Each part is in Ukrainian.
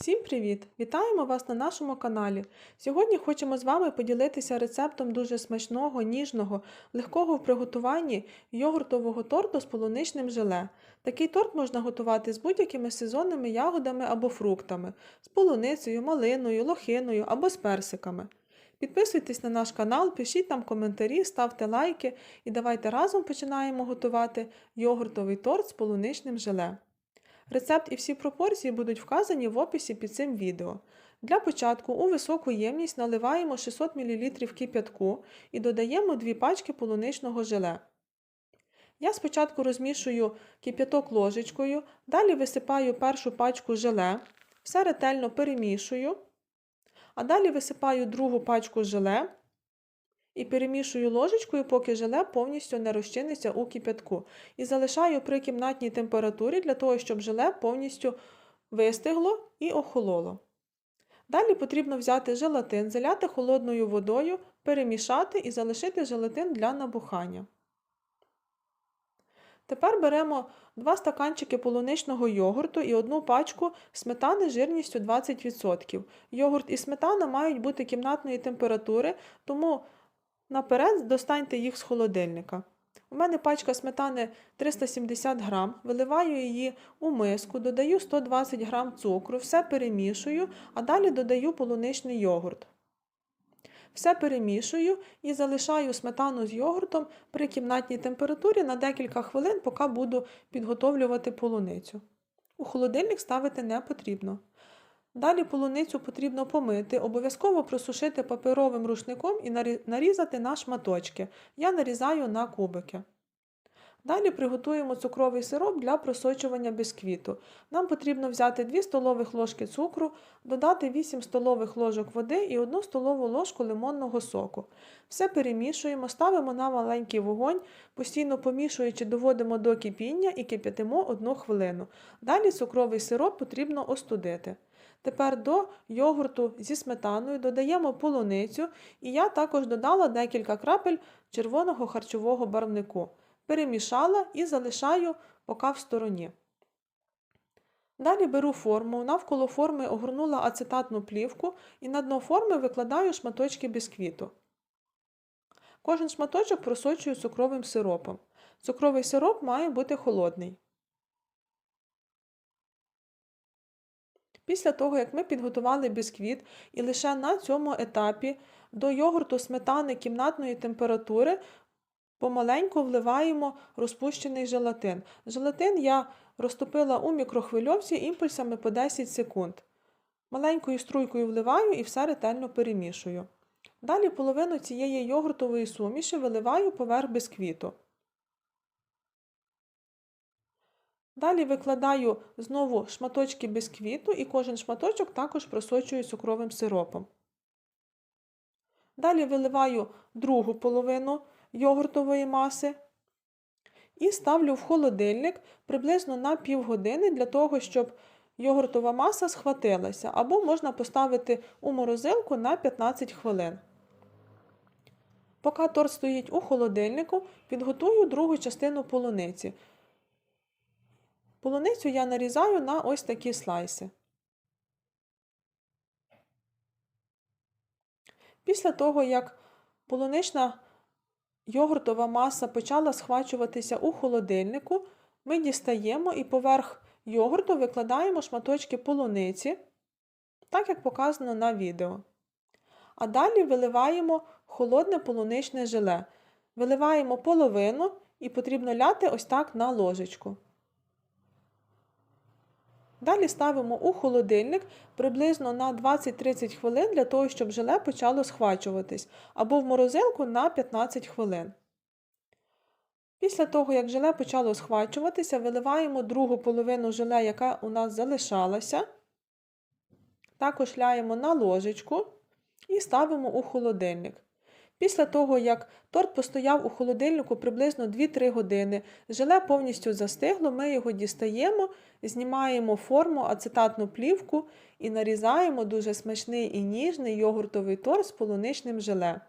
Всім привіт! Вітаємо вас на нашому каналі. Сьогодні хочемо з вами поділитися рецептом дуже смачного, ніжного, легкого в приготуванні йогуртового торту з полуничним желе. Такий торт можна готувати з будь-якими сезонними ягодами або фруктами, з полуницею, малиною, лохиною або з персиками. Підписуйтесь на наш канал, пишіть там коментарі, ставте лайки і давайте разом починаємо готувати йогуртовий торт з полуничним желе. Рецепт і всі пропорції будуть вказані в описі під цим відео. Для початку у високу ємність наливаємо 600 мл кип'ятку і додаємо 2 пачки полуничного желе. Я спочатку розмішую кип'яток ложечкою, далі висипаю першу пачку желе, все ретельно перемішую, а далі висипаю другу пачку желе і перемішую ложечкою, поки желе повністю не розчиниться у кип'ятку. І залишаю при кімнатній температурі для того, щоб желе повністю вистигло і охололо. Далі потрібно взяти желатин, заляти холодною водою, перемішати і залишити желатин для набухання. Тепер беремо 2 стаканчики полуничного йогурту і одну пачку сметани жирністю 20%. Йогурт і сметана мають бути кімнатної температури, тому Наперед достаньте їх з холодильника. У мене пачка сметани 370 грам, виливаю її у миску, додаю 120 грам цукру, все перемішую, а далі додаю полуничний йогурт. Все перемішую і залишаю сметану з йогуртом при кімнатній температурі на декілька хвилин, поки буду підготовлювати полуницю. У холодильник ставити не потрібно. Далі полуницю потрібно помити, обов'язково просушити паперовим рушником і нарізати на шматочки. Я нарізаю на кубики. Далі приготуємо цукровий сироп для просочування бісквіту. Нам потрібно взяти 2 столових ложки цукру, додати 8 столових ложок води і 1 столову ложку лимонного соку. Все перемішуємо, ставимо на маленький вогонь, постійно помішуючи, доводимо до кипіння і кип'ятимо 1 хвилину. Далі цукровий сироп потрібно остудити. Тепер до йогурту зі сметаною додаємо полуницю, і я також додала декілька крапель червоного харчового барвнику. Перемішала і залишаю поки в стороні. Далі беру форму, навколо форми огорнула ацетатну плівку і на дно форми викладаю шматочки бісквіту. Кожен шматочок просочую цукровим сиропом. Цукровий сироп має бути холодний. Після того, як ми підготували бісквіт, і лише на цьому етапі до йогурту сметани кімнатної температури помаленьку вливаємо розпущений желатин. Желатин я розтопила у мікрохвильовці імпульсами по 10 секунд. Маленькою струйкою вливаю і все ретельно перемішую. Далі половину цієї йогуртової суміші виливаю поверх бісквіту. Далі викладаю знову шматочки бісквіту і кожен шматочок також просочую цукровим сиропом. Далі виливаю другу половину йогуртової маси і ставлю в холодильник приблизно на півгодини для того, щоб йогуртова маса схватилася, або можна поставити у морозилку на 15 хвилин. Поки торт стоїть у холодильнику, підготую другу частину полуниці. Полуницю я нарізаю на ось такі слайси. Після того, як полунична йогуртова маса почала схвачуватися у холодильнику, ми дістаємо і поверх йогурту викладаємо шматочки полуниці, так як показано на відео. А далі виливаємо холодне полуничне желе. Виливаємо половину і потрібно ляти ось так на ложечку. Далі ставимо у холодильник приблизно на 20-30 хвилин для того, щоб желе почало схвачуватись, або в морозилку на 15 хвилин. Після того, як желе почало схвачуватися, виливаємо другу половину желе, яка у нас залишалася. Також ляємо на ложечку і ставимо у холодильник. Після того, як торт постояв у холодильнику приблизно 2-3 години, желе повністю застигло, ми його дістаємо, знімаємо форму, ацетатну плівку і нарізаємо дуже смачний і ніжний йогуртовий торт з полуничним желе.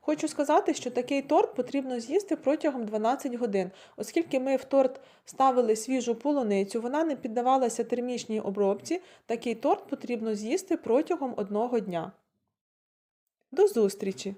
Хочу сказати, що такий торт потрібно з'їсти протягом 12 годин, оскільки ми в торт ставили свіжу полуницю, вона не піддавалася термічній обробці, такий торт потрібно з'їсти протягом одного дня. До зустрічі!